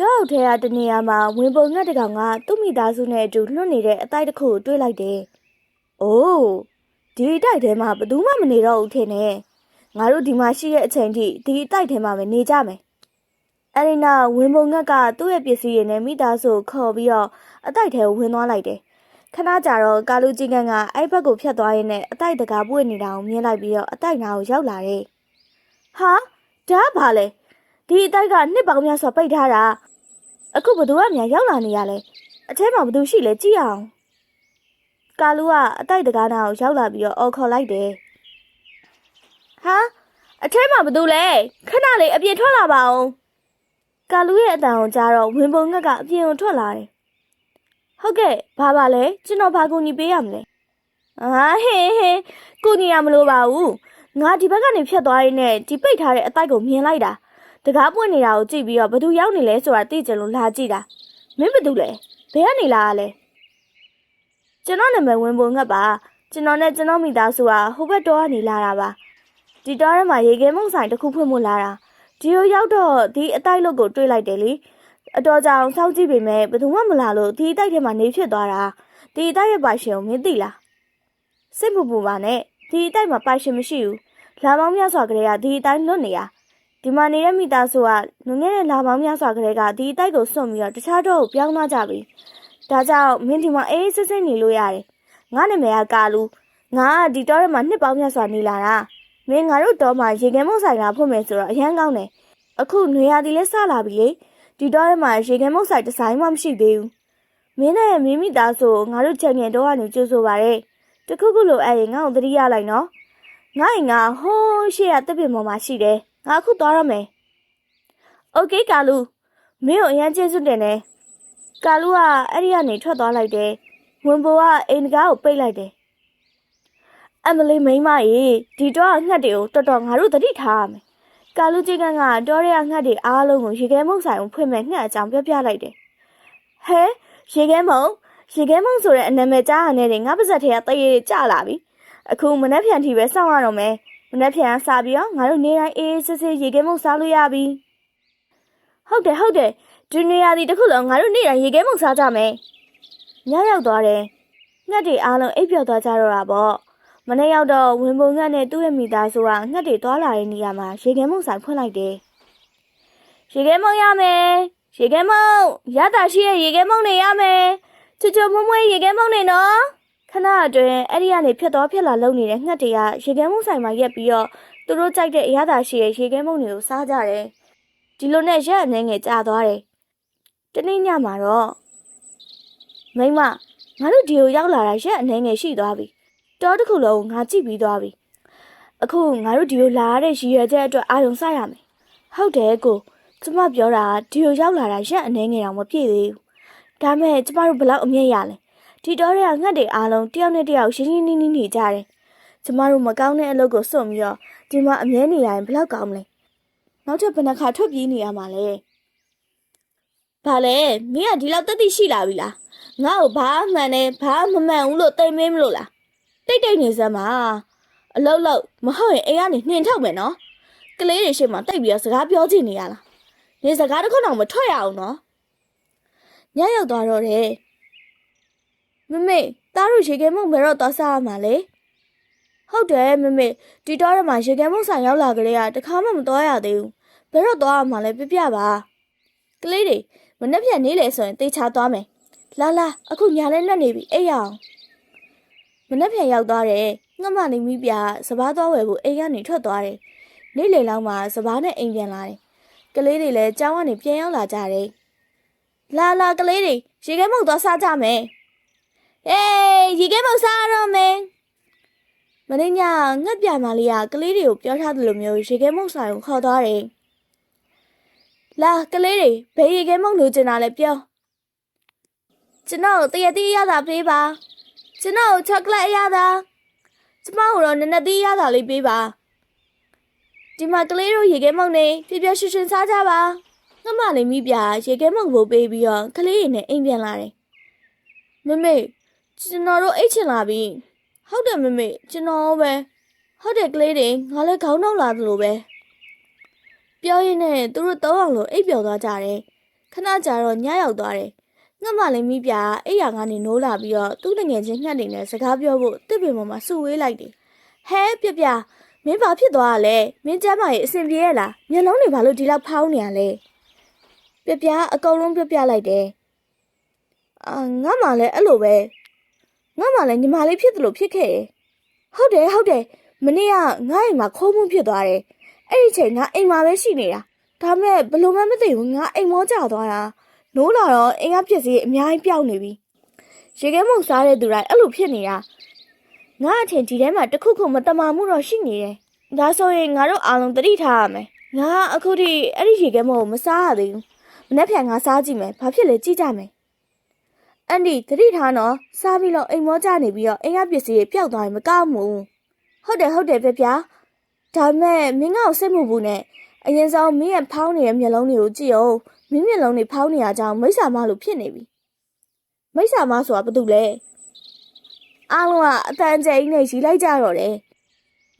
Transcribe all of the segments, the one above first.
တောအုပ်ထဲကတနေရာမှာဝင်ပုံငှက်တစ်ကောင်ကသူ့မိသားစုနဲ့အတူလွတ်နေတဲ့အတိုက်တစ်ခုကိုတွေ့လိုက်တယ်။အိုးဒီအတိုက်ထဲမှာဘယ်သူမှမနေတော့ဘူးထင်တယ်။ငါတို့ဒီမှာရှိတဲ့အချိန်ထိဒီအတိုက်ထဲမှာပဲနေကြမယ်။အဲဒီနောက်ဝင်ပုံငှက်ကသူ့ရဲ့ပစ္စည်းတွေနဲ့မိသားစုကိုခေါ်ပြီးတော့အတိုက်ထဲကိုဝင်သွားလိုက်တယ်။ခဏကြာတော့ကာလူကြီးကန်းကအဲ့ဘက်ကိုဖြတ်သွားရင်းနဲ့အတိုက်တကားပွင့်နေတာကိုမြင်လိုက်ပြီးတော့အတိုက်နာကိုရောက်လာတယ်။ဟာဒါကဘာလဲ ဒီအတိုက်ကနှစ်ပေါင်းများစွာပိတ်ထားတာအခုဘသူကများရောက်လာနေရလဲအထဲမှာဘသူရှိလဲကြည့်အောင်ကာလူကအတိုက်တကားနာကိုရောက်လာပြီးတော့အော်ခေါ်လိုက်တယ်ဟာအထဲမှာဘသူလဲခဏလေးအပြင်ထွက်လာပါဦးကာလူရဲ့အတန်ကိုကြားတော့ဝင်ပုံငက်ကအပြင်ကိုထွက်လာတယ်ဟုတ်ကဲ့ဘာပါလဲကျွန်တော်ဘာကူညီပေးရမလဲအာဟင်းဟင်းကူညီရမလို့ပါဘူးငါဒီဘက်ကနေဖြတ်သွားရင်းနဲ့ဒီပိတ်ထားတဲ့အတိုက်ကိုမြင်လိုက်တာ တကားပွင့်နေတာကိုကြည့်ပြီးတော့ဘသူရောက်နေလဲဆိုတာသိကြလို့လာကြည့်တာမင်းဘသူလဲဘယ်ကနေလာရလဲကျွန်တော်နာမည်ဝင်ပုံငတ်ပါကျွန်တော်နဲ့ကျွန်တော်မိသားစုကဟိုဘက်တော့ကနေလာတာပါဒီတော့ထဲမှာရေခဲမုံဆိုင်တစ်ခုဖွင့်မလာတာဒီကိုရောက်တော့ဒီအတိုက်လို့ကိုတွေးလိုက်တယ်လေအတော်ကြောင်စောက်ကြည့်ပေမဲ့ဘသူမှမလာလို့ဒီအတိုက်ထဲမှာနေဖြစ်သွားတာဒီအတိုက်ရဲ့ပါရှင်ကိုမင်းသိလားစိတ်ပူပူပါနဲ့ဒီအတိုက်မှာပါရှင်မရှိဘူးလာမောင်းများစွာကလေးကဒီအတိုင်းလွတ်နေရ ဒီမှာနေတဲ့မိသားစုကငငယ်တဲ့လာပေါင်းများစွာကလေးကဒီအတိုက်ကိုစွန့်ပြီးတော့တခြားတော့ကိုပြောင်းသွားကြပြီ။ဒါကြောင့်မင်းဒီမှာအေးအေးဆေးဆေးနေလို့ရတယ်။ငါနာမည်ကကာလူ။ငါကဒီတော့ထဲမှာနှစ်ပေါင်းများစွာနေလာတာ။မင်းငါတို့တော့မှရေခဲမုတ်ဆိုင်လာဖွင့်မယ်ဆိုတော့အရန်ကောင်းတယ်။အခုနေရာဒီလဲစလာပြီလေ။ဒီတော့ထဲမှာရေခဲမုတ်ဆိုင်ဒီဇိုင်းမှမရှိသေးဘူး။မင်းနဲ့မိမိသားစုကိုငါတို့ချက်ငယ်တော့ကနေကြိုးဆိုပါရယ်။တခုခုလိုအဲ့ရင်ငါ့ကိုသတိရလိုက်နော်။ငါ့ရင်ကဟိုးရှေ့ရတစ်ပင်ပေါ်မှာရှိတယ်။ ငါအခုသွားရမယ်။ Okay ကာလူမင်းကိုအရန်ကျေးဇူးတင်တယ်။ကာလူကအဲ့ဒီကနေထွက်သွားလိုက်တယ်။ဝင်ဘိုကအိမ်တကားကိုပိတ်လိုက်တယ်။အမလီမိန်းမရေဒီတော့ငှက်တွေကိုတော်တော်ငါတို့သတိထားရမယ်။ကာလူကြီးကန်းကတော်ရဲငှက်တွေအားလုံးကိုရေခဲမုံဆိုင်ကိုဖွင့်မဲ့ငှက်အကြောင်းပြောပြလိုက်တယ်။ဟဲရေခဲမုံရေခဲမုံဆိုတဲ့အနာမည်ကြားရတဲ့ငါပါဇက်ထဲကတရေကြလာပြီ။အခုမနှက်ဖြန်ထီပဲစောင့်ရတော့မယ်။ မနေ့ပြန်စပြီးတော့ငါတို့နေတိုင်းအေးအေးဆေးဆေးရေခဲမုံစားလို့ရပြီဟုတ်တယ်ဟုတ်တယ်ဒီနေရာဒီတစ်ခုလုံးငါတို့နေတိုင်းရေခဲမုံစားကြမယ်ညရောက်သွားတယ်ငှက်တွေအားလုံးအိပ်ပျော်သွားကြတော့တာပေါ့မနေ့ရောက်တော့ဝင်ပုံငှက်နဲ့သူ့ရဲ့မိသားစုကငှက်တွေသွားလာတဲ့နေရာမှာရေခဲမုံဆိုင်ဖွင့်လိုက်တယ်ရေခဲမုံရမယ်ရေခဲမုံရတာရှိရဲ့ရေခဲမုံတွေရမယ်ချွတ်ချွတ်မွမွေးရေခဲမုံတွေနော် ခဏအတွင်းအဲ့ဒီကနေဖြတ်သွားဖြတ်လာလုံနေတဲ့ငှက်တွေကရေခဲမုံဆိုင်မှာရက်ပြီးတော့သူတို့ကြိုက်တဲ့အရသာရှိရဲ့ရေခဲမုံတွေကိုစားကြတယ်။ဒီလိုနဲ့ရက်အနေငယ်ကြာသွားတယ်။တနေ့ညမှာတော့မိမငါတို့ဒီကိုရောက်လာတာရက်အနေငယ်ရှိသွားပြီ။တောတစ်ခုလုံးကိုငါကြည့်ပြီးသွားပြီ။အခုငါတို့ဒီကိုလာရတဲ့ရည်ရွယ်ချက်အတွက်အာရုံစိုက်ရမယ်။ဟုတ်တယ်ကိုကျမပြောတာဒီကိုရောက်လာတာရက်အနေငယ်တော့မပြည့်သေးဘူး။ဒါမဲ့ကျမတို့ဘယ်လောက်အမြင့်ရလဲ။ ဒီတော့ရငှက်တွေအားလုံးတယောက်နဲ့တယောက်ရင်းရင်းနှီးနှီးနေကြတယ်။ကျမတို့မကောင်းတဲ့အလုပ်ကိုစွန့်ပြီးတော့ဒီမှာအမြဲနေရရင်ဘယ်လောက်ကောင်းမလဲ။နောက်ထပ်ဘယ်နှခါထွက်ပြေးနေရမှာလဲ။ဘာလဲမင်းကဒီလောက်တက်တိရှိလာပြီလား။ငါ့ကိုဘာမှန်တယ်ဘာမမှန်ဘူးလို့တိမ်မင်းမလို့လား။တိတ်တိတ်နေစမ်းပါ။အလောက်လောက်မဟုတ်ရင်အိမ်ကနေနှင်ထုတ်မယ်နော်။ကလေးတွေရှိမှတိတ်ပြီးတော့စကားပြောချင်နေရလား။နေစကားတစ်ခုတော့မထွက်ရအောင်နော်။ညရောက်သွားတော့တယ်။ မမေတားတို့ရေခဲမုံဘယ်တော့သွားစားရမှာလဲဟုတ်တယ်မမေဒီတော့ရမှာရေခဲမုံဆိုင်ရောက်လာကြလေကတခါမှမသွားရသေးဘူးဘယ်တော့သွားရမှာလဲပြပြပါကလေးတွေမနှက်ဖြန်နေလေဆိုရင်တေချာသွားမယ်လာလာအခုညာလဲနဲ့နေပြီအိပ်ရအောင်မနှက်ဖြန်ရောက်သွားတယ်ငှက်မနေမိပြစပားသွားဝယ်ဖို့အိမ်ကနေထွက်သွားတယ်နေ့လေလောက်မှာစပားနဲ့အိမ်ပြန်လာတယ်ကလေးတွေလည်းကြောင်းကနေပြန်ရောက်လာကြတယ်လာလာကလေးတွေရေခဲမုံသွားစားကြမယ် ဟေးရေခဲပုံစားတော့မယ်မင်းညာငှက်ပြမလေးကကလေးတွေကိုပြောထားသလိုမျိုးရေခဲမုံဆိုင်ကိုခေါ်သွားတယ်လာကလေးတွေဘယ်ရေခဲမုံလိုချင်တာလဲပြောကျွန်တော်တရတိရတာပေးပါကျွန်တော်ချောကလက်အရသာကျမတို့တော့နနတိရတာလေးပေးပါဒီမှာကလေးတို့ရေခဲမုံနေပြပြရွှင်ရွှင်စားကြပါငမလေးမိပြရေခဲမုံကိုပေးပြီးတော့ကလေးတွေနဲ့အိမ်ပြန်လာတယ်မမေ ကျွန်တော်တို့အိတ်ချင်လာပြီဟုတ်တယ်မမေကျွန်တော်ပဲဟုတ်တယ်ကလေးတွေငါလည်းခေါင်းနှောက်လာသလိုပဲပြောရင်းနဲ့သူတို့တော့အောင်လို့အိပ်ပျော်သွားကြတယ်ခဏကြာတော့ညရောက်သွားတယ်ငှက်မလေးမိပြအိယာကနေနိုးလာပြီးတော့သူ့တငယ်ချင်းငှက်နေနဲ့စကားပြောဖို့တစ်ပင်ပေါ်မှာစုဝေးလိုက်တယ်ဟဲပြပြမင်းဘာဖြစ်သွားရလဲမင်းကျမ်းမာရေးအဆင်ပြေရလားမျက်လုံးတွေဘာလို့ဒီလောက်ဖောင်းနေရလဲပြပြအကုန်လုံးပြပြလိုက်တယ်အာငါမှလည်းအဲ့လိုပဲ ငါမှလည်းညီမလေးဖြစ်တယ်လို့ဖြစ်ခဲ့တယ်ဟုတ်တယ်ဟုတ်တယ်မနေ့ကငါ့အိမ်မှာခိုးမှုဖြစ်သွားတယ်အဲ့ဒီချိန်ငါအိမ်မှာပဲရှိနေတာဒါမဲ့ဘယ်လိုမှမသိဘူးငါအိမ်မောကျသွားတာနိုးလာတော့အိမ်ကဖြစ်စီအများကြီးပျောက်နေပြီရေခဲမုံစားတဲ့သူတိုင်းအဲ့လိုဖြစ်နေတာငါအထင်ဒီထဲမှာတစ်ခုခုမတမာမှုတော့ရှိနေတယ်ဒါဆိုရင်ငါတို့အားလုံးသတိထားရမယ်ငါအခုထိအဲ့ဒီရေခဲမုံကိုမစားရသေးဘူးမနေ့ဖြန်ငါစားကြည့်မယ်ဘာဖြစ်လဲကြည့်ကြမယ် အန်ဒီသတိထားနော်စားပြီးတော့အိမ်မောကျနေပြီးတော့အိမ်ကပစ္စည်းတွေပျောက်သွားရင်မကောက်ဘူးဟုတ်တယ်ဟုတ်တယ်ပြပြဒါမဲ့မင်းကောက်စိတ်မှုဘူးနဲ့အရင်ဆုံးမင်းရဲ့ဖောင်းနေတဲ့မျက်လုံးတွေကိုကြည့်အောင်မင်းမျက်လုံးတွေဖောင်းနေရကြောင်းမိစ္ဆာမလို့ဖြစ်နေပြီမိစ္ဆာမဆိုတာဘာတူလဲအားလုံးကအတန်ကျိန်နဲ့ရီလိုက်ကြတော့တယ်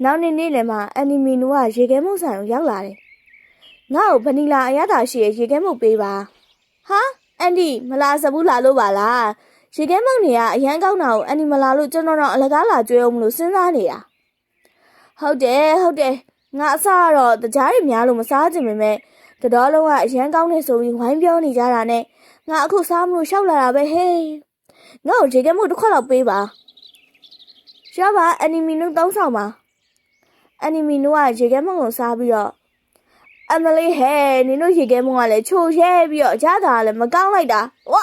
နောက်နေ့နေ့လည်းမှအန်နီမီနူကရေခဲမုတ်ဆိုင်ကိုရောက်လာတယ်ငါ့ကိုဗနီလာအရသာရှိရဲ့ရေခဲမုတ်ပေးပါဟာ အန်ဒီမလာစဘူးလာလို့ပါလားရေခဲမုတ်နေကအရန်ကောင်းတာကိုအန်ဒီမလာလို့ကျွန်တော်တော့အလကားလာကြွေးအောင်မလို့စဉ်းစားနေတာဟုတ်တယ်ဟုတ်တယ်ငါအစကတော့တကြားတွေများလို့မစားချင်ပေမဲ့တတော်လုံးကအရန်ကောင်းနေဆိုပြီးဝိုင်းပြောနေကြတာနဲ့ငါအခုစားမလို့ရှောက်လာတာပဲဟေးငါ့ကိုရေခဲမုတ်တစ်ခွက်လောက်ပေးပါရပါအနီမီနုသုံးဆောင်ပါအနီမီနုကရေခဲမုတ်ကိုစားပြီးတော့ အမလေးဟဲ့နင်တို့ရေခဲမုတ်ကလည်းချိုရဲပြီးတော့ကြားတာကလည်းမကောင်းလိုက်တာဝါ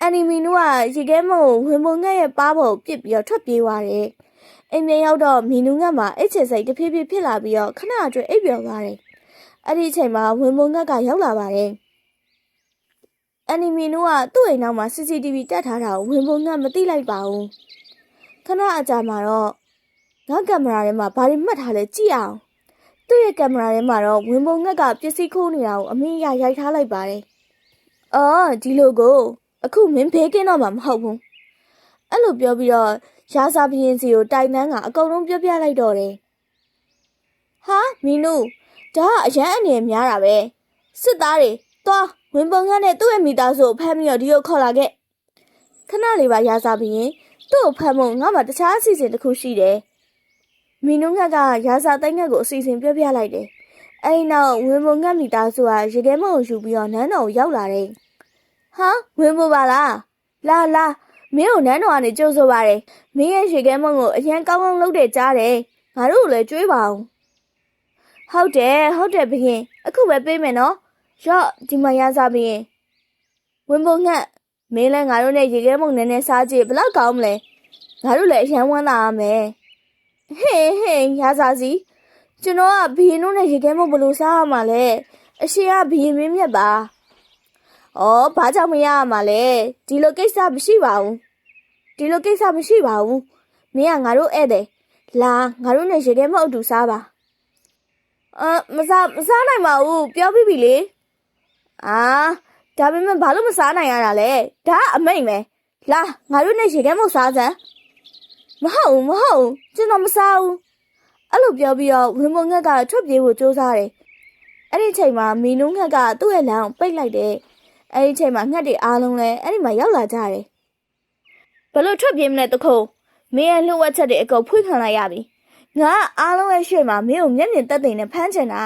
အန်နီမီနူကရေခဲမုံကိုဝင်မုံငှက်ရဲ့ပါးပေါ်ကိုပစ်ပြီးတော့ထွက်ပြေးသွားတယ်။အိမ်ပြန်ရောက်တော့မီနူငှက်မှာအိတ်ချင်စိတ်တဖြည်းဖြည်းဖြစ်လာပြီးတော့ခဏအတွင်းအိပ်ပျော်သွားတယ်။အဲ့ဒီအချိန်မှာဝင်မုံငှက်ကရောက်လာပါတယ်။အန်နီမီနူကသူ့အိမ်နောက်မှာ CCTV တက်ထားတာကိုဝင်မုံငှက်မသိလိုက်ပါဘူး။ခဏအကြာမှာတော့ငါကင်မရာထဲမှာဘာတွေမှတ်ထားလဲကြည့်အောင်။ သူ့ရဲ့ကင်မရာထဲမှာတော့ဝင်မုံငှက်ကပစ္စည်းခိုးနေတာကိုအမင်းရရိုက်ထားလိုက်ပါတယ်။အော်ဒီလိုကိုအခုမင်းဖေးကင်းတော့မှမဟုတ်ဘူးအဲ့လိုပြောပြီးတော့ရာစာဘရင်စီကိုတိုင်တန်းကအကုန်လုံးပြောပြလိုက်တော့တယ်ဟာမီနူဒါကအရန်အနေနဲ့များတာပဲစစ်သားတွေသွားဝင်ပုံငန်းနဲ့သူ့ရဲ့မိသားစုကိုဖမ်းပြီးတော့ဒီကိုခေါ်လာခဲ့ခဏလေးပါရာစာဘရင်သူ့ကိုဖမ်းဖို့ငါမှတခြားအစီအစဉ်တစ်ခုရှိတယ် မီနူငှက်ကရာစာသိန်းငှက်ကိုအစီအစဉ်ပြောပြလိုက်တယ်အဲ့ဒီနောက်ဝင်ပုံငှက်မိသားစုကရေခဲမုံကိုယူပြီးတော့နန်းတော်ကိုရောက်လာတယ်ဟာဝင်ဖို့ပါလားလာလာမင်းကိုနန်းတော်ကနေကြိုးဆိုပါတယ်မင်းရဲ့ရေခဲမုံကိုအရင်ကောင်းကောင်းလုပ်တဲ့ကြားတယ်ငါတို့ကိုလည်းကြွေးပါအောင်ဟုတ်တယ်ဟုတ်တယ်ဘရင်အခုပဲပေးမယ်နော်ရော့ဒီမှာရစားဘရင်ဝင်ဖို့ငှက်မင်းလည်းငါတို့နဲ့ရေခဲမုံနည်းနည်းစားကြည့်ဘလောက်ကောင်းမလဲငါတို့လည်းအရန်ဝမ်းသာရမယ် ဟေးဟေးရစားစီကျွန်တော်ကဘရင်တို့နဲ့ရေခဲမုံဘယ်လိုစားရမှာလဲအရှင်ကဘရင်မင်းမြတ်ပါ။အော်ဘာကြောင့်မရရမှာလဲ။ဒီလိုကိစ္စမရှိပါဘူး။ဒီလိုကိစ္စမရှိပါဘူး။မင်းကငါတို့ဧည့်သည်။လာငါတို့နဲ့ရေခဲမအုပ်တူစားပါ။အာမစားမစားနိုင်ပါဘူး။ပြောပြီးပြီလေ။အာဒါပေမဲ့ဘာလို့မစားနိုင်ရတာလဲ။ဒါကအမိတ်ပဲ။လာငါတို့နဲ့ရေခဲမုတ်စားစမ်း။ မဟုတ်ဘူးမဟုတ်ဘူးကျွန်တော်မစားဘူး။အဲ့လိုပြောပြီးတော့ဝင်မုံငှက်ကထွက်ပြေးဖို့ကြိုးစားတယ်။အဲ့ဒီအချိန်မှာမီနုံငှက်ကသူ့ရဲ့လမ်းကိုပိတ်လိုက်တယ်။အဲ့ဒီအချိန်မှာငှက်တွေအားလုံးလည်းအဲ့ဒီမှာရောက်လာကြတယ်။ဘလို့ထွက်ပြေးမလဲတခုံမင်းရဲ့လှုပ်ဝက်ချက်တွေအကုန်ဖွင့်ခံလိုက်ရပြီ။ငါကအားလုံးရဲ့ရှေ့မှာမင်းကိုမျက်မြင်သက်သေနဲ့ဖမ်းချင်တာ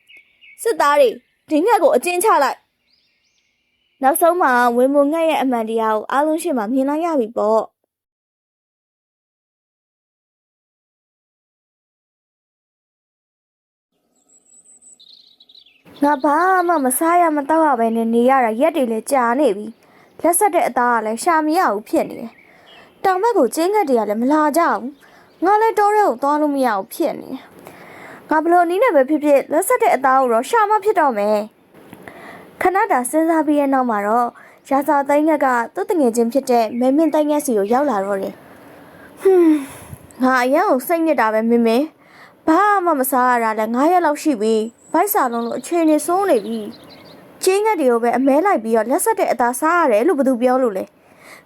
။စစ်သားတွေဒီငှက်ကိုအကျဉ်းချလိုက်။နောက်ဆုံးမှာဝင်မုံငှက်ရဲ့အမှန်တရားကိုအားလုံးရှေ့မှာမြင်လိုက်ရပြီပေါ့။ ငါဘာမှမစားရမတော့ရပဲနဲ့နေရတာရက်တွေလည်းကြာနေပြီလက်ဆက်တဲ့အသားကလည်းရှာမရဘူးဖြစ်နေတယ်တောင်ဘက်ကိုကျင်းငတ်တွေကလည်းမလာကြဘူးငါလည်းတောထဲကိုသွားလို့မရဘူးဖြစ်နေတယ်ငါဘလို့နီးနေပဲဖြစ်ဖြစ်လက်ဆက်တဲ့အသားကိုတော့ရှာမဖြစ်တော့မယ်ခဏတာစဉ်းစားပြီးရဲ့နောက်မှာတော့ရာဇာသိန်းငတ်ကသူ့တငယ်ချင်းဖြစ်တဲ့မဲမင်းသိန်းငတ်စီကိုရောက်လာတော့တယ်ဟွန်းငါအရင်ကိုစိတ်ညစ်တာပဲမင်းမင်း ဘာမှမစားရတာလည်း9ရက်လောက်ရှိပြီဘိုက်စာလုံးလို့အခြေအနေစိုးနေပြီချင်းငတ်တွေကိုပဲအမဲလိုက်ပြီးတော့လက်ဆက်တဲ့အသားစားရတယ်လို့ဘယ်သူပြောလို့လဲ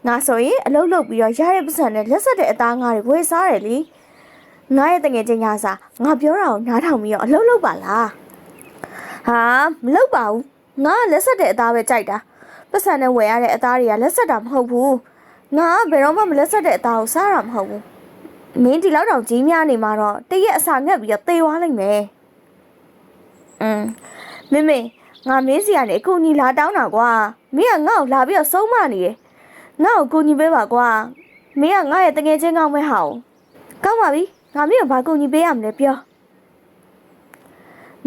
ငါဆိုရင်အလုပ်လုပ်ပြီးတော့ရတဲ့ပတ်စံနဲ့လက်ဆက်တဲ့အသားငါတွေဝယ်စားတယ်လीငါရဲ့တငယ်ချင်းညာစာငါပြောတာကိုနားထောင်ပြီးတော့အလုပ်လုပ်ပါလားဟာမလုပ်ပါဘူးငါကလက်ဆက်တဲ့အသားပဲကြိုက်တာပတ်စံနဲ့ဝယ်ရတဲ့အသားတွေကလက်ဆက်တာမဟုတ်ဘူးငါကဘယ်တော့မှမလက်ဆက်တဲ့အသားကိုစားတာမဟုတ်ဘူး မင်းဒီလောက်တောင်ကြီးများနေမှာတော့တရက်အစာငတ်ပြီးတော့သေသွားလိမ့်မယ်อืมမင်းမေငါမင်းစီကနေအကူအညီလာတောင်းတာကွာမင်းကငါ့ကိုလာပြီးတော့ဆုံးမနေတယ်ငါ့ကိုအကူအညီပေးပါကွာမင်းကငါ့ရဲ့တငယ်ချင်းကောင်းမဲဟာကိုကောင်းပါပြီငါမင်းကိုဘာအကူအညီပေးရမလဲပြော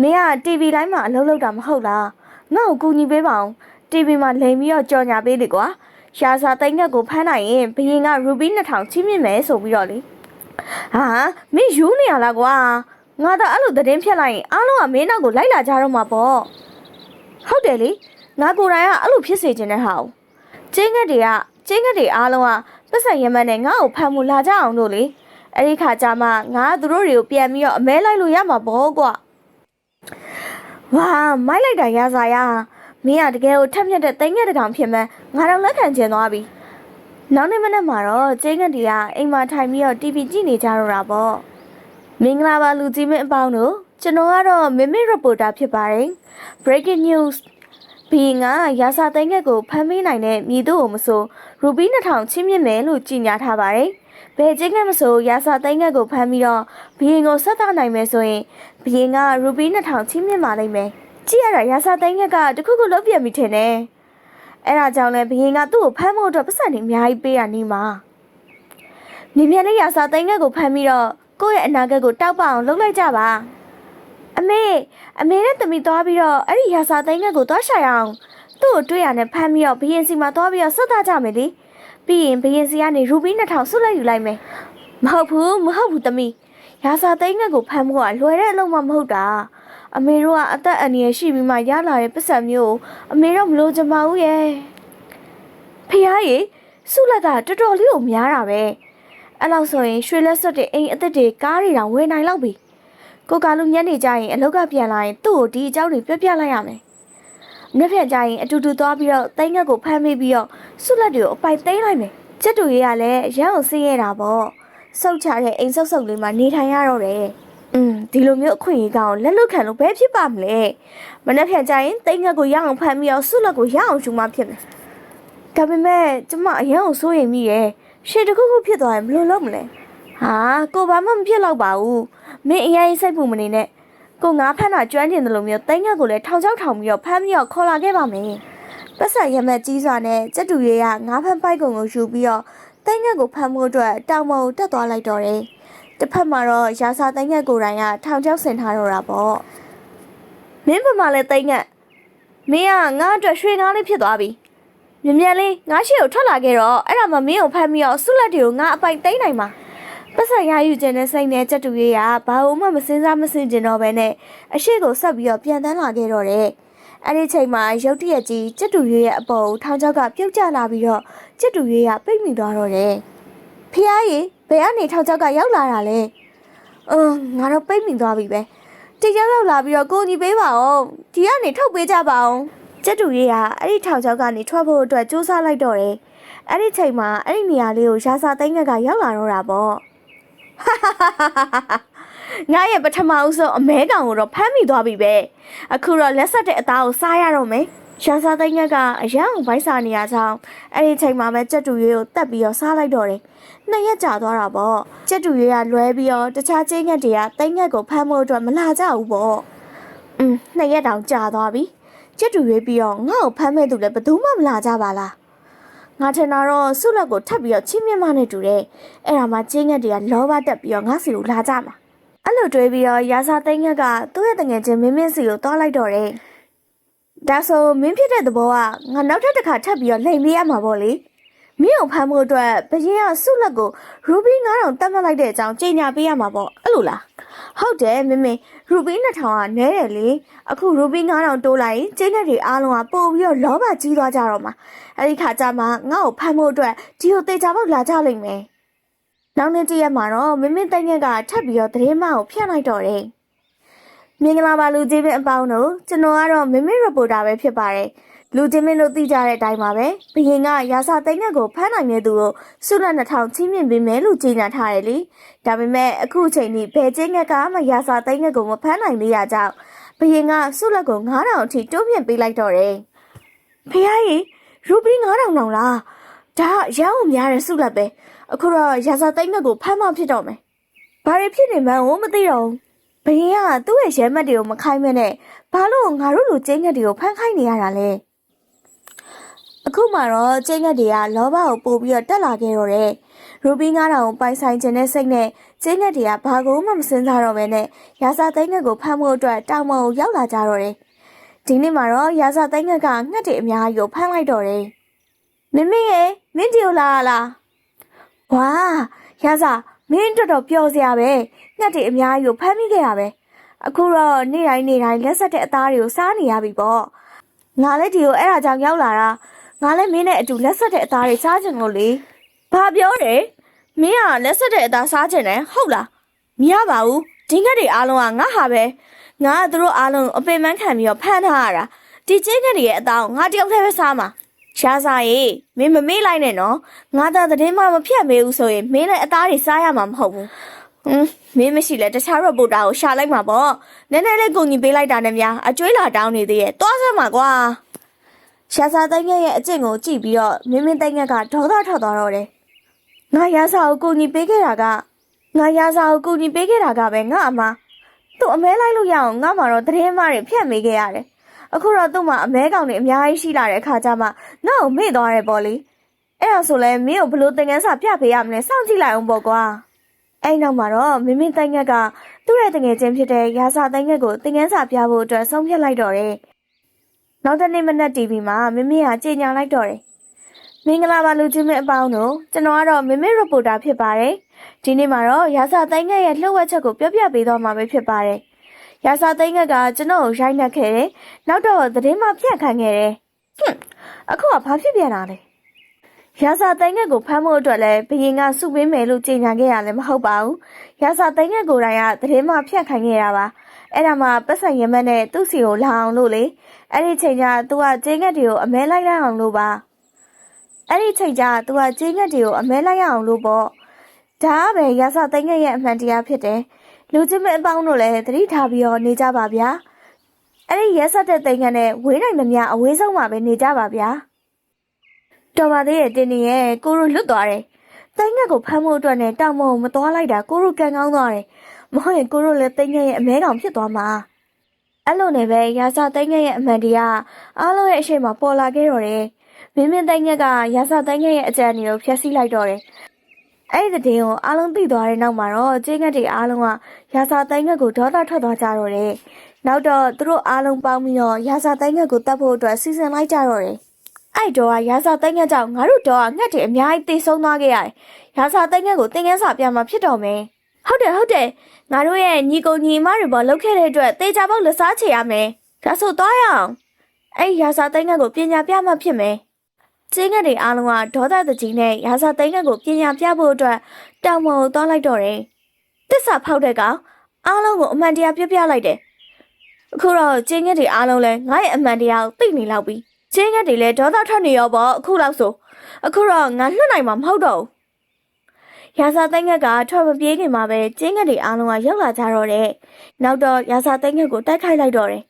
မင်းက TV လိုင်းမှာအလုပ်လုပ်တာမဟုတ်လားငါ့ကိုကူညီပေးပါအောင် TV မှာလိန်ပြီးတော့ကြော်ညာပေးလေကွာရှာစာသိန်းကက်ကိုဖမ်းနိုင်ရင်ဘရင်ကရူဘီ2000ချိမြင့်မယ်ဆိုပြီးတော့လေ ဟာမင်းယူနေရလားကွာငါတော့အဲ့လိုသတင်းဖြတ်လိုက်ရင်အားလုံးကမင်းနောက်ကိုလိုက်လာကြတော့မှာပေါ့ဟုတ်တယ်လေငါကိုယ်တိုင်ကအဲ့လိုဖြစ်စေချင်တဲ့ဟာကိုကျင်းငက်တွေကကျင်းငက်တွေအားလုံးကပတ်စံရမန်နဲ့ငါ့ကိုဖမ်းမှုလာကြအောင်လို့လေအဲ့ဒီခါကျမှငါကသူတို့တွေကိုပြန်ပြီးတော့အမဲလိုက်လို့ရမှာပေါ့ကွာဝါမိုက်လိုက်တာရစားရမင်းကတကယ်ကိုထက်မြက်တဲ့တိမ်ငက်တစ်ကောင်ဖြစ်မှန်းငါတော့လက်ခံချင်သွားပြီ နောက်နေ့မနေ့မှာတော့ကျင်းငက်တီကအိမ်မှာထိုင်ပြီးတော့ TV ကြည့်နေကြတော့တာပေါ့မင်္ဂလာပါလူကြီးမင်းအပေါင်းတို့ကျွန်တော်ကတော့မမီရီပိုတာဖြစ်ပါတယ် breaking news ဘီငါရာစာသိန်းငက်ကိုဖမ်းမိနိုင်တဲ့မြည်သူ့ကိုမဆိုရူဘီ2000ချင်းမြင့်မယ်လို့ကြေညာထားပါတယ်ဘယ်ချင်းကမဆိုရာစာသိန်းငက်ကိုဖမ်းပြီးတော့ဘီရင်ကိုဆက်သနိုင်မယ်ဆိုရင်ဘီရင်ကရူဘီ2000ချင်းမြင့်ပါလိမ့်မယ်ကြည့်ရတာရာစာသိန်းငက်ကတခုခုလုံးပြတ်မိထင်တယ် အဲ့ဒါကြောင့်လဲဘီရင်ကသူ့ကိုဖမ်းဖို့အတွက်ပတ်စံတွေအများကြီးပေးရနေမှာမြင်မြန်လေးရာစာသိန်းငက်ကိုဖမ်းပြီးတော့ကိုယ့်ရဲ့အနာဂတ်ကိုတောက်ပအောင်လုပ်လိုက်ကြပါအမေအမေနဲ့တမီသွားပြီးတော့အဲ့ဒီရာစာသိန်းငက်ကိုသွားရှာရအောင်သူ့ကိုတွေ့ရနဲ့ဖမ်းပြီးတော့ဘီရင်စီမှာသွားပြီးတော့ဆက်သားကြမယ်လေပြီးရင်ဘရင်စီကနေရူဘီ2000ဆုလိုက်ယူလိုက်မယ်မဟုတ်ဘူးမဟုတ်ဘူးသမီးရာစာသိန်းငက်ကိုဖမ်းဖို့ကလွယ်တဲ့အလုပ်မှမဟုတ်တာ အမေတို့ကအသက်အန္တရာယ်ရှိပြီးမှရလာတဲ့ပတ်စံမျိုးကိုအမေတို့မလို့ချင်ပါဘူးရဲ့ဖះရေဆုလက်ကတော်တော်လေးကိုများတာပဲအဲ့လောက်ဆိုရင်ရွှေလက်စွပ်တွေအိမ်အသက်တွေကားတွေတောင်ဝယ်နိုင်လောက်ပြီကိုကလူညနေကျရင်အလောက်ကပြန်လာရင်သူ့ကိုဒီအကြောင်းတွေပြပြလိုက်ရမယ်။နေ့ဖြန်ကျရင်အတူတူသွားပြီးတော့တိုင်းငက်ကိုဖမ်းမိပြီးတော့ဆုလက်တွေကိုအပိုင်သိမ်းလိုက်မယ်။ကျက်တူရေးကလည်းရမ်းအောင်ဆင်းရဲတာပေါ့။စောက်ချတဲ့အိမ်ဆောက်ဆောက်လေးမှာနေထိုင်ရတော့တယ်။ อืมဒီလိုမျိုးအခွင့်အရေးကောင်လက်လွတ်ခံလို့ဘယ်ဖြစ်ပါမလဲ။မနေ့ဖြန်ကျရင်တိုင်းငက်ကိုရအောင်ဖမ်းပြီးတော့ဆုလက်ကိုရအောင်ယူမှဖြစ်မယ်။ဒါပေမဲ့ကျမအရန်ကိုစိုးရိမ်မိရဲ့။ရှေ့တစ်ခုခုဖြစ်သွားရင်ဘယ်လိုလုပ်မလဲ။ဟာကိုဘာမှမဖြစ်တော့ပါဘူး။မင်းအရင်စိတ်ပူမနေနဲ့။ကိုငါဖမ်းတာကျွမ်းကျင်တယ်လို့မျိုးတိုင်းငက်ကိုလည်းထောင်ချောက်ထောင်ပြီးတော့ဖမ်းပြီးတော့ခေါ်လာခဲ့ပါမယ်။ပတ်ဆက်ရမက်ကြီးစွာနဲ့စက်တူရဲကငါးဖမ်းပိုက်ကုံကိုယူပြီးတော့တိုင်းငက်ကိုဖမ်းဖို့အတွက်တောင်ပေါ်ကိုတက်သွားလိုက်တော့တယ်။ တစ်ဖက်မှာတော့ရာစာတိုင်းငတ်ကိုတိုင်ကထောင်ချောက်ဆင်ထားတော့တာပေါ့မင်းဘမလည်းတိုင်းငတ်မင်းကငါ့အတွက်ရွှေငါးလေးဖြစ်သွားပြီမြန်မြန်လေးငါရှိကိုထွက်လာခဲ့တော့အဲ့ဒါမှမင်းကိုဖမ်းပြီးတော့ဆုလက်တွေကိုငါအပိုင်သိမ်းနိုင်မှာပတ်စံရယူခြင်းနဲ့စိတ်နဲ့ကြက်တူရေးကဘာမှမစင်စားမစင်ကျင်တော့ဘဲနဲ့အရှိကိုဆက်ပြီးတော့ပြန်တန်းလာခဲ့တော့တယ်အဲ့ဒီချိန်မှာရုတ်တရက်ကြီးကြက်တူရွေးရဲ့အပေါ်ကိုထောင်ချောက်ကပြုတ်ကျလာပြီးတော့ကြက်တူရွေးကပိတ်မိသွားတော့တယ်။ဖះရေ ဘယ်ကနေထောင်ချောက်ကရောက်လာတာလဲ။အင်းငါတော့ပိတ်မိသွားပြီပဲ။တယောက်ရောက်လာပြီးတော့ကိုကြီးပေးပါအောင်။ဒီကနေထုတ်ပေးကြပါအောင်။ကြက်တူရေးကအဲ့ဒီထောင်ချောက်ကနေထွက်ဖို့အတွက်စူးစမ်းလိုက်တော့တယ်။အဲ့ဒီချိန်မှာအဲ့ဒီနေရာလေးကိုရာစာသိန်းငက်ကရောက်လာတော့တာပေါ့။ငါရဲ့ပထမဦးဆုံးအမဲကောင်ကိုတော့ဖမ်းမိသွားပြီပဲအခုတော့လက်ဆက်တဲ့အသားကိုစားရတော့မယ် ရှာစားသိန်းရက်ကအရန်အောင်ဗိုက်စာနေရကြောင်းအဲ့ဒီချိန်မှာပဲကြက်တူရွေးကိုတက်ပြီးတော့စားလိုက်တော့တယ်နှစ်ရက်ကြာသွားတာပေါ့ကြက်တူရွေးကလွဲပြီးတော့တခြားချင်းငက်တွေကသိန်းရက်ကိုဖမ်းဖို့အတွက်မလာကြဘူးပေါ့อืมနှစ်ရက်တောင်ကြာသွားပြီကြက်တူရွေးပြီးတော့ငါ့ကိုဖမ်းမဲ့သူလည်းဘယ်သူမှမလာကြပါလားငါထင်တာတော့ဆုလက်ကိုထပ်ပြီးတော့ချင်းမြင့်မနဲ့တူတယ်အဲ့ဒါမှချင်းငက်တွေကလောဘတက်ပြီးတော့ငါစီကိုလာကြမှာအဲ့လိုတွေးပြီးတော့ရာစာသိန်းငက်ကသူ့ရဲ့တငယ်ချင်းမင်းမင်းစီကိုတောလိုက်တော့တယ်။ ဒါဆိုမင်းဖြစ်တဲ့သဘောကငါနောက်ထပ်တစ်ခါထပ်ပြီးတော့လိန်ပေးရမှာပေါ့လေ။မင်းအောင်ဖမ်းဖို့အတွက်ဘရင်ကဆုလက်ကိုရူဘီ9000တတ်မှတ်လိုက်တဲ့အကြောင်းကြေညာပေးရမှာပေါ့အဲ့လိုလား။ဟုတ်တယ်မင်းမင်းရူဘီ2000ကနဲတယ်လေ။အခုရူဘီ9000တိုးလိုက်ရင်ကျင်းတဲ့တွေအားလုံးကပို့ပြီးတော့လောဘကြီးသွားကြတော့မှာ။အဲ့ဒီခါကျမှငါ့ကိုဖမ်းဖို့အတွက်ဒီကိုတေချာပေါက်လာကြလိမ့်မယ်။နောက်နေ့တည့်ရက်မှာတော့မင်းမင်းတိုင်ငက်ကထပ်ပြီးတော့သတင်းမကိုဖျက်လိုက်တော့တယ်။ မင်္ဂလာပါလူကြီးမင်းအပေါင်းတို့ကျွန်တော်ကတော့မင်းမင်းရပိုတာပဲဖြစ်ပါတယ်။လူကြီးမင်းတို့သိကြတဲ့အတိုင်းပါပဲ။ဘရင်ကရာစာတိုင်ငက်ကိုဖမ်းနိုင်တဲ့သူကိုစုလက်2000ချင်းမြင့်ပေးမယ်လို့ကြေညာထားတယ်လေ။ဒါပေမဲ့အခုအချိန်ထိဘယ်ချင်းငက်ကမှရာစာတိုင်ငက်ကိုမဖမ်းနိုင်သေးရကြောင်းဘဘယင်ကစုလက်ကို9000အထိတိုးမြင့်ပေးလိုက်တော့တယ်ဖះကြီးရူပီ9000တောင်လားဒါရမ်းအောင်များတဲ့စုလက်ပဲအခုတော့ရာဇာသိန်းငက်ကိုဖမ်းမဖြစ်တော့မယ်ဘာတွေဖြစ်နေမှန်းကိုမသိတော့ဘူး ဘယင်ကသူ့ရဲ့ရဲမက်တွေကိုမခိုင်းမဲနဲ့ဘာလို့ငါတို့လိုကျင်းငက်တွေကိုဖမ်းခိုင်းနေရတာလဲအခုမှတော့ကျင်းငက်တွေကလောဘကိုပို့ပြီးတော့တက်လာခဲ့တော့တယ်ရူပီ9000ကိုပိုင်ဆိုင်ခြင်းနဲ့စိတ်နဲ့ကျင်းငက်တွေကဘာကိုမှမစင်စားတော့ဘဲနဲ့ရာဇာသိန်းငက်ကိုဖမ်းဖို့အတွက်တောင်ပေါ်ကိုရောက်လာကြတော့တယ်ဒီနေ့မှာတော့ရာဇာသိန်းငက်ကငှက်တွေအများကြီးကိုဖမ်းလိုက်တော့တယ်မင်းမင်းရဲ့မင်းဒီကိုလာလားဝါရစာ မင်းတော်တော်ပျော်စရာပဲညက်တွေအများကြီးကိုဖမ်းမိခဲ့ရပဲအခုတော့နေ့တိုင်းနေ့တိုင်းလက်ဆက်တဲ့အသားတွေကိုစားနေရပြီပေါ့ငါလည်းဒီကိုအဲ့ဒါကြောင့်ရောက်လာတာငါလည်းမင်းနဲ့အတူလက်ဆက်တဲ့အသားတွေစားချင်လို့လေဘာပြောတယ်မင်းကလက်ဆက်တဲ့အသားစားချင်တယ်ဟုတ်လားမရပါဘူးဒီငက်တွေအားလုံးကငါဟာပဲငါကသူတို့အားလုံးကိုအပင်ပန်းခံပြီးတော့ဖမ်းထားရတာဒီချင်းငက်တွေရဲ့အသားကိုငါတယောက်တည်းပဲစားမှာ ရှားစားရေမင်းမမေ့လိုက်နဲ့နော်ငါသာသတင်းမှမဖြတ်မေးဘူးဆိုရင်မင်းလည်းအသားတွေစားရမှာမဟုတ်ဘူးဟွန်းမင်းမရှိလဲတခြားရော့ပိုတာကိုရှာလိုက်မှာပေါ့နည်းနည်းလေးကုန်ကြီးပေးလိုက်တာနဲ့များအကျွေးလာတောင်းနေသေးရဲ့တွားစမ်းမှာကွာရှားစားတိုင်းရဲ့အကျင့်ကိုကြည့်ပြီးတော့မင်းမင်းတိုင်းကဒေါသထွက်သွားတော့တယ်ငါရာစာကိုကုန်ကြီးပေးခဲ့တာကငါရာစာကိုကုန်ကြီးပေးခဲ့တာကပဲငါအမသူ့အမဲလိုက်လို့ရအောင်ငါမှတော့သတင်းမှတွေဖြတ်မေးခဲ့ရတယ် အခုတော့သူ့မှာအမဲကောင်တွေအများကြီးရှိလာတဲ့အခါကျမှငါ့ကိုမေ့သွားတယ်ပေါ့လေအဲ့ဒါဆိုလဲမင်းကိုဘလို့တင်ငန်းစာပြပေးရမလဲစောင့်ကြည့်လိုက်အောင်ပေါ့ကွာအဲ့နောက်မှာတော့မင်းမင်းတိုင်ငက်ကသူ့ရဲ့တငယ်ချင်းဖြစ်တဲ့ရာစာတိုင်ငက်ကိုတင်ငန်းစာပြဖို့အတွက်ဆုံးဖြတ်လိုက်တော့တယ်နောက်တစ်နေ့မနက် TV မှာမင်းမင်းကကြေညာလိုက်တော့တယ်မင်္ဂလာပါလူချင်းမင်းအပေါင်းတို့ကျွန်တော်ကတော့မင်းမင်း reporter ဖြစ်ပါတယ်ဒီနေ့မှာတော့ရာစာတိုင်ငက်ရဲ့လှုပ်ဝက်ချက်ကိုပြောပြပေးတော့မှာပဲဖြစ်ပါတယ် ရာစာသိန်းကကကျွန်တော်ကိုရိုက်နှက်ခဲ့တယ်။နောက်တော့သတင်းမှဖြန့်ခိုင်းခဲ့တယ်။ဟွန်းအခုကဘာဖြစ်ပြန်တာလဲ။ရာစာသိန်းကကိုဖမ်းဖို့အတွက်လည်းဘရင်ကစုပေးမယ်လို့ကြေညာခဲ့ရလည်းမဟုတ်ပါဘူး။ရာစာသိန်းကကိုယ်တိုင်ကသတင်းမှဖြန့်ခိုင်းခဲ့တာပါ။အဲ့ဒါမှပတ်စံရမက်နဲ့သူ့စီကိုလာအောင်လို့လေ။အဲ့ဒီချိန်ကျသူကကျင်းငက်တွေကိုအမဲလိုက်ရအောင်လို့ပါ။အဲ့ဒီချိန်ကျသူကကျင်းငက်တွေကိုအမဲလိုက်ရအောင်လို့ပေါ့။ဒါကပဲရာစာသိန်းကရဲ့အမှန်တရားဖြစ်တယ်။ လူချင်းမအပေါင်းတို့လည်းသတိထားပြီးတော့နေကြပါဗျာအဲ့ဒီရက်ဆက်တဲ့တိမ်ခန့်နဲ့ဝေးနိုင်သမျှအဝေးဆုံးမှာပဲနေကြပါဗျာတော်ပါသေးရဲ့တင်းနေရဲ့ကိုရိုလွတ်သွားတယ်တိမ်ခန့်ကိုဖမ်းဖို့အတွက်နဲ့တောင်မုံမသွားလိုက်တာကိုရိုကန်ကောင်းသွားတယ်မဟုတ်ရင်ကိုရိုလည်းတိမ်ခန့်ရဲ့အမဲကောင်ဖြစ်သွားမှာအဲ့လိုနဲ့ပဲရာစာတိမ်ခန့်ရဲ့အမှန်တရားအားလုံးရဲ့အရှိန်မှာပေါ်လာခဲ့တော့တယ်မင်းမင်းတိမ်ခန့်ကရာစာတိမ်ခန့်ရဲ့အကြံဉာဏ်ကိုဖျက်ဆီးလိုက်တော့တယ် အဲ့ဒီတဲ့ကိုအားလုံးသိသွားတဲ့နောက်မှာတော့ကျင်းငက်တွေအားလုံးကရာစာတိုင်းငက်ကိုဒေါသထွက်သွားကြတော့တယ်။နောက်တော့သူတို့အားလုံးပေါင်းပြီးတော့ရာစာတိုင်းငက်ကိုတတ်ဖို့အတွက်စီစဉ်လိုက်ကြတော့တယ်။အဲ့တော့ကရာစာတိုင်းငက်ကြောင့်ငါတို့တော့ငှက်တွေအများကြီးသေဆုံးသွားခဲ့ရတယ်။ရာစာတိုင်းငက်ကိုတင်ငန်းစာပြမှာဖြစ်တော့မယ်။ဟုတ်တယ်ဟုတ်တယ်ငါတို့ရဲ့ညီကိုညီမတွေပေါ်လှုပ်ခဲ့တဲ့အတွက်တေချာပေါက်လက်စားချေရမယ်။ဒါဆိုသွားရအောင်။အဲ့ဒီရာစာတိုင်းငက်ကိုပညာပြမှဖြစ်မယ်။ ကျင်းငက်တွေအားလုံးကဒေါသတကြီးနဲ့ရာဇာသိန်းငက်ကိုပညာပြဖို့အတွက်တောင်ပေါ်ကိုသွားလိုက်တော့တယ်။တစ္ဆာဖောက်တဲ့ကောင်အားလုံးကိုအမှန်တရားပြပြလိုက်တယ်။အခုတော့ကျင်းငက်တွေအားလုံးလဲငါ့ရဲ့အမှန်တရားကိုသိနေလောက်ပြီ။ကျင်းငက်တွေလည်းဒေါသထွက်နေရောပေါ့အခုလောက်ဆိုအခုတော့ငါလွတ်နိုင်မှာမဟုတ်တော့ဘူး။ရာဇာသိန်းငက်ကထွက်မပြေးခင်မှာပဲကျင်းငက်တွေအားလုံးကရောက်လာကြတော့တယ်။နောက်တော့ရာဇာသိန်းငက်ကိုတိုက်ခိုက်လိုက်တော့တယ်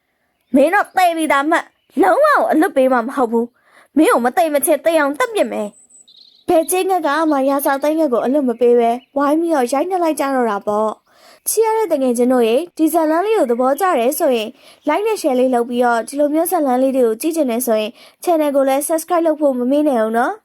။မင်းတော့သိပြီသားမှတ်လုံးဝအလွတ်ပေးမှာမဟုတ်ဘူး။ မင်းကိုမသိမချစ်သိအောင်တက်ပြစ်မယ်။ဘယ်ချင်းငက်ကမှရာစာသိန်းငက်ကိုအလွတ်မပေးပဲဝိုင်းပြီးတော့ရိုက်နှက်လိုက်ကြတော့တာပေါ့။ချီရတဲ့တငယ်ချင်းတို့ရေဒီဇာတ်လန်းလေးကိုသဘောကျတယ်ဆိုရင် like နဲ့ share လေးလုပ်ပြီးတော့ဒီလိုမျိုးဇာတ်လန်းလေးတွေကိုကြည့်ချင်နေဆိုရင် channel ကိုလည်း subscribe လုပ်ဖို့မမေ့နဲ့အောင်နော်။